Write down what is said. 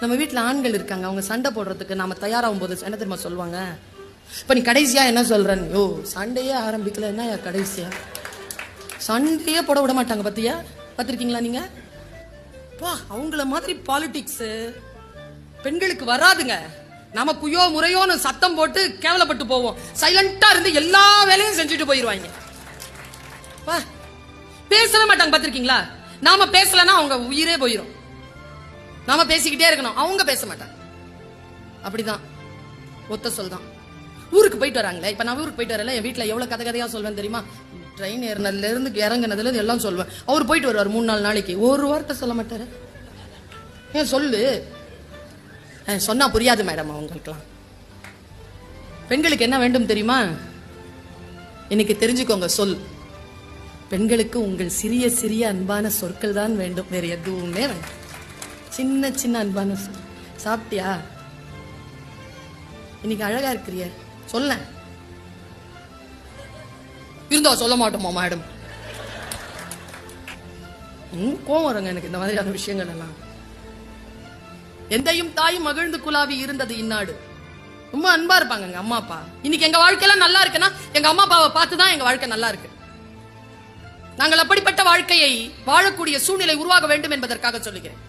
நம்ம வீட்டில் ஆண்கள் இருக்காங்க அவங்க சண்டை போடுறதுக்கு நாம தயாராகும் போது என்ன தெரியுமா சொல்லுவாங்க? இப்போ நீ கடைசியா என்ன சொல்றேன் யோ சண்டையே ஆரம்பிக்கல. என்ன கடைசியா? சண்டையே போட விட மாட்டாங்க பத்தியா? பார்த்துருக்கீங்களா நீங்க? பா அவங்கள மாதிரி பாலிடிக்ஸ் பெண்களுக்கு வராதுங்க. நம்ம குயோ முறையோன்னு சத்தம் போட்டு கேவலப்பட்டு போவோம். சைலண்டா இருந்து எல்லா வேலையும் செஞ்சுட்டு போயிருவாங்க. பேசவே மாட்டாங்க பார்த்துருக்கீங்களா நாம பேசலன்னா அவங்க உயிரே போயிரும். நாம பேசிக்கிட்டே இருக்கணும். அவங்க பேச மாட்டாங்க. அப்படிதான். ஒத்த சொல் தான் ஊருக்கு போயிட்டு வராங்களே. இப்ப நான் ஊருக்கு போயிட்டு வரல. என் வீட்டில் எவ்வளவு கதை கதையா சொல்வேன் தெரியுமா? ட்ரெயின் ஏறினதுல இருந்து இறங்குனதுல இருந்து எல்லாம் சொல்வேன். அவர் போயிட்டு வருவார் மூணு நாலு நாளைக்கு. ஒரு வார்த்தை சொல்ல மாட்டாரு. ஏன் சொல்லு? அஹ், சொன்னா புரியாது மேடம் அவங்களுக்குலாம் பெண்களுக்கு என்ன வேண்டும் தெரியுமா? இன்னைக்கு தெரிஞ்சுக்கோங்க சொல். பெண்களுக்கு உங்கள் சிறிய சிறிய அன்பான சொற்கள் தான் வேண்டும். வேற எதுவுமே வேண்டாம். சின்ன சின்ன அன்பான சாப்பிட்டியா? இன்னைக்கு அழகா இருக்கிறிய. சொல்ல இருந்தா சொல்ல மாட்டோமா மேடம் கோவம் வருங்க எனக்கு இந்த மாதிரியான விஷயங்கள் எல்லாம் எந்தையும் தாயும் மகிழ்ந்து குலாவி இருந்தது இந்நாடு. ரொம்ப அன்பா இருப்பாங்க எங்க அம்மா அப்பா. இன்னைக்கு எங்க வாழ்க்கையெல்லாம் நல்லா இருக்குன்னா எங்க அம்மா அப்பாவை பார்த்து தான் எங்க வாழ்க்கை நல்லா இருக்கு. நாங்கள் அப்படிப்பட்ட வாழ்க்கையை வாழக்கூடிய சூழ்நிலை உருவாக வேண்டும் என்பதற்காக சொல்லுகிறேன்.